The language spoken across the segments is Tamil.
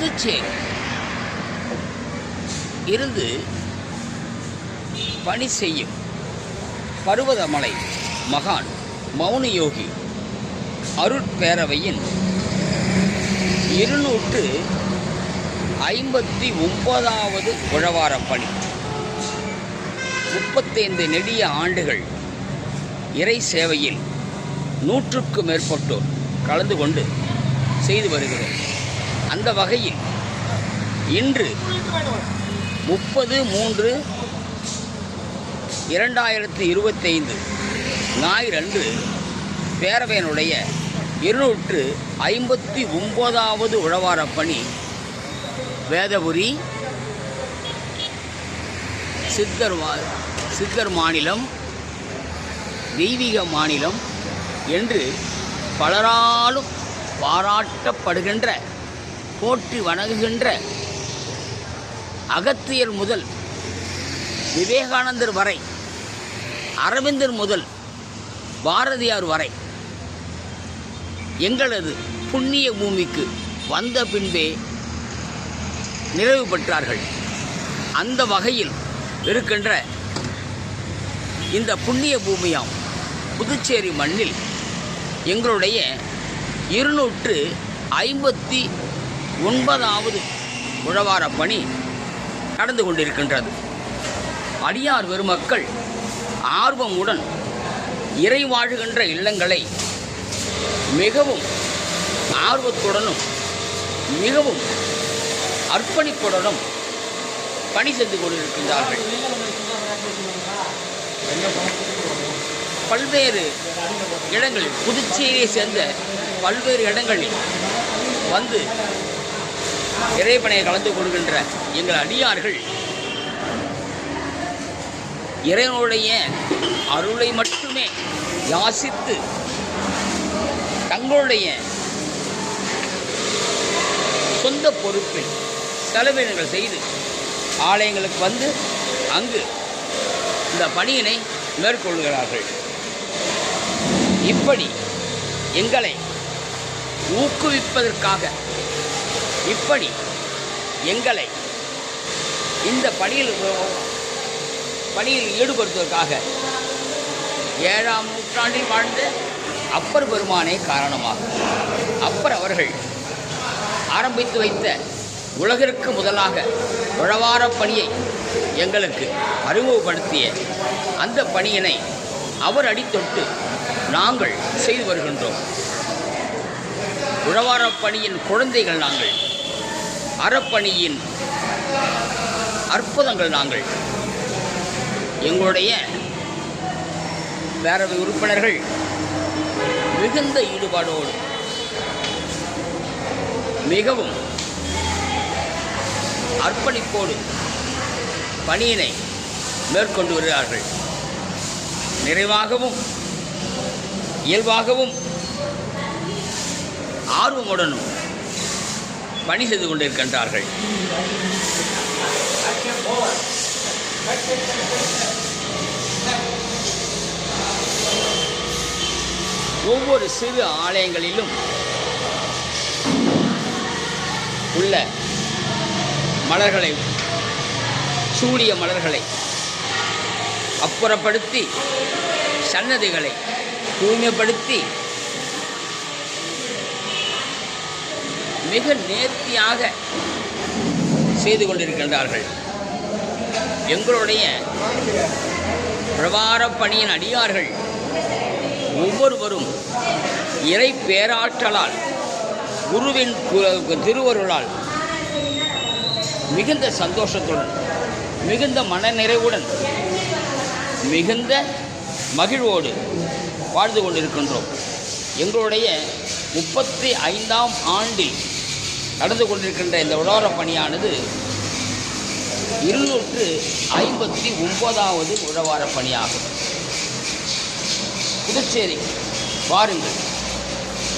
புதுச்சேரி இருந்து பணி செய்யும் பருவதமலை மகான் மௌன யோகி அருட்பேரவையின் இருநூற்று ஐம்பத்தி ஒன்பதாவது உழவார பணி. முப்பத்தைந்து நெடிய ஆண்டுகள் இறை சேவையில் நூற்றுக்கும் மேற்பட்டோர் கலந்து கொண்டு செய்து வருகிறோம். அந்த வகையில் இன்று முப்பது மூன்று இரண்டாயிரத்தி இருபத்தைந்து ஞாயிறன்று பேரவையினுடைய இருநூற்று ஐம்பத்தி ஒன்பதாவது உழவார பணி வேதபுரி சித்தர் சித்தர் மாநிலம் தெய்வீக மாநிலம் என்று பலராலும் பாராட்டப்படுகின்ற போற்றி வணங்குகின்ற அகத்தியர் முதல் விவேகானந்தர் வரை அரவிந்தர் முதல் பாரதியார் வரை எங்களது புண்ணிய பூமிக்கு வந்த பின்பே நிறைவு பெற்றார்கள் அந்த வகையில் இருக்கின்ற இந்த புண்ணிய பூமியாம் புதுச்சேரி மண்ணில் எங்களுடைய இருநூற்று ஐம்பத்தி ஒன்பதாவது உழவார பணி நடந்து கொண்டிருக்கின்றது. அடியார் பெருமக்கள் ஆர்வமுடன் இறை வாழுகின்ற இல்லங்களை மிகவும் ஆர்வத்துடனும் மிகவும் அர்ப்பணிப்புடனும் பணி செய்து கொண்டிருக்கின்றார்கள். பல்வேறு இடங்களில் புதுச்சேரியை சேர்ந்த பல்வேறு இடங்களில் வந்து இறைப்பனையை கலந்து கொள்கின்ற எங்கள் அடியார்கள். இறைவனுடைய அருளை மட்டுமே யாசித்து தங்களுடைய சொந்த பொறுப்பில் செலவினங்கள் செய்து ஆலயங்களுக்கு வந்து அங்கு இந்த பணியினை மேற்கொள்கிறார்கள். இப்படி எங்களை ஊக்குவிப்பதற்காக இப்படி எங்களை இந்த பணியில் பணியில் ஈடுபடுத்துவதற்காக ஏழாம் நூற்றாண்டில் வாழ்ந்த அப்பர் பெருமானே காரணமாகும் அப்பர் அவர்கள் ஆரம்பித்து வைத்த உலகிற்கு முதலாக உழவாரப் பணியை எங்களுக்கு அறிமுகப்படுத்திய அந்த பணியினை அவர் அடித்தொட்டு நாங்கள் செய்து வருகின்றோம். உழவாரப் பணியின் குழந்தைகள் நாங்கள் அறப்பணியின் அற்புதங்கள் நாங்கள். எங்களுடைய பேரவை உறுப்பினர்கள் மிகுந்த ஈடுபாடோடு மிகவும் அர்ப்பணிப்போடு பணியினை மேற்கொண்டு வருகிறார்கள். நிறைவாகவும் இயல்பாகவும் ஆர்வமுடனும் பணி செய்து கொண்டிருக்கின்றார்கள். ஒவ்வொரு சிறு ஆலயங்களிலும் உள்ள மலர்களை சூடிய மலர்களை அப்புறப்படுத்தி சன்னதிகளை தூய்மைப்படுத்தி மிக நேர்த்தியாக செய்து கொண்டிருக்கின்றார்கள். எங்களுடைய பிரபார பணியின் அடியார்கள் ஒவ்வொருவரும் இறை பேராற்றலால் குருவின் திருவருளால் மிகுந்த சந்தோஷத்துடன் மிகுந்த மனநிறைவுடன் மிகுந்த மகிழ்வோடு வாழ்ந்து கொண்டிருக்கின்றோம். எங்களுடைய முப்பத்தி ஐந்தாம் ஆண்டில் நடந்து கொண்டிருக்கின்ற இந்த உலோர பணியானது இருநூற்று ஐம்பத்தி ஒன்பதாவது உழவார பணியாகும். புதுச்சேரி பாருங்கள்.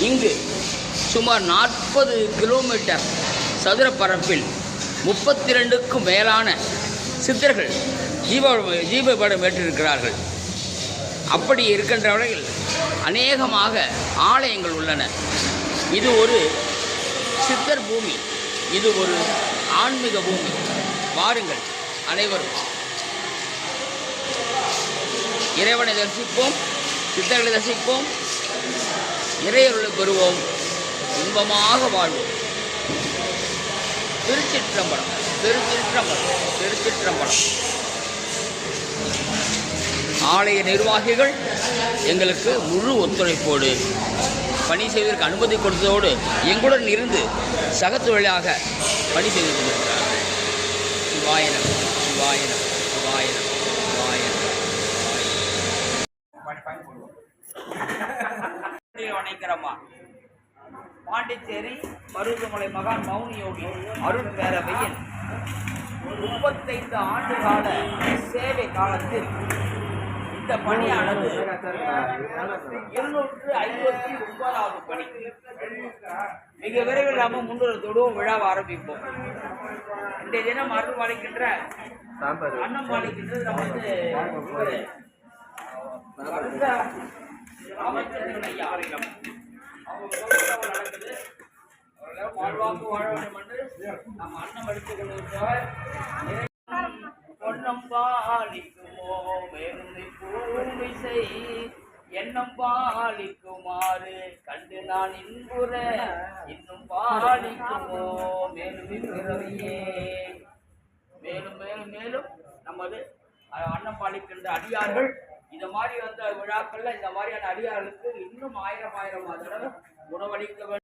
இங்கு சுமார் நாற்பது கிலோமீட்டர் சதுர பரப்பில் முப்பத்தி ரெண்டுக்கும் மேலான சித்தர்கள் ஜீவ ஜீவபடம் ஏற்றிருக்கிறார்கள். அப்படி இருக்கின்ற வகையில் அநேகமாக ஆலயங்கள் உள்ளன. இது ஒரு சித்தர் பூமி. இது ஒரு ஆன்மீக பூமி. வாருங்கள் அனைவரும். இறைவனை தரிசிப்போம் சித்தர்களை தரிசிப்போம் இறையருளை பெறுவோம். இன்பமாக வாழ்வோம். திருச்சிற்றம்பலம் திருச்சிற்றம்பலம் திருச்சிற்றம்பலம். ஆலய நிர்வாகிகள் எங்களுக்கு முழு ஒத்துழைப்போடு பணி செய்வதற்கு அனுமதி கொடுத்ததோடு எங்களுடன் இருந்து சகத்தொழிலாக பணி செய்து கொண்டிருக்கிறார். சிவாயனம் சிவாயனம் சிவாயனம் சிவாயனம் பாண்டிச்சேரி மருதுமலை மகான் மௌனி யோகி அருண் பேரவையின் முப்பத்தைந்து ஆண்டு கால சேவை காலத்தில் இந்த பணியானது இருநூற்று ஐம்பத்தி ஒன்பதாவது பணி. மிக விரைவில் நாம முன்னுறத்தோடும் விழாவை ஆரம்பிப்போம். இன்றைய தினம் அருள் பாலிக்கின்ற அன்னம் பாலிக்கின்றது ராமச்சந்திரன் ஐயா அவர்கள் அவங்க நடக்குது வாழ்வாக்கு வாழ வேண்டும் என்று நம்ம அன்னம் எடுத்துக் கொண்டிருக்கிறவர் பொன்னம் பாலிக்குமோ மேலுமை பூமி எண்ணம் பாலிக்குமாறு கண்டு நான் இன்புற இன்னும் பாலிக்குமோ மேலும் மேலும் மேலும் மேலும் நமது அன்னம் பாலிக்கின்ற அடியார்கள் இந்த மாதிரி வந்த விழாக்கள்ல இந்த மாதிரியான அடியார்களுக்கு இன்னும் ஆயிரம் ஆயிரம் தடவை உணவளிக்க வேண்டும்.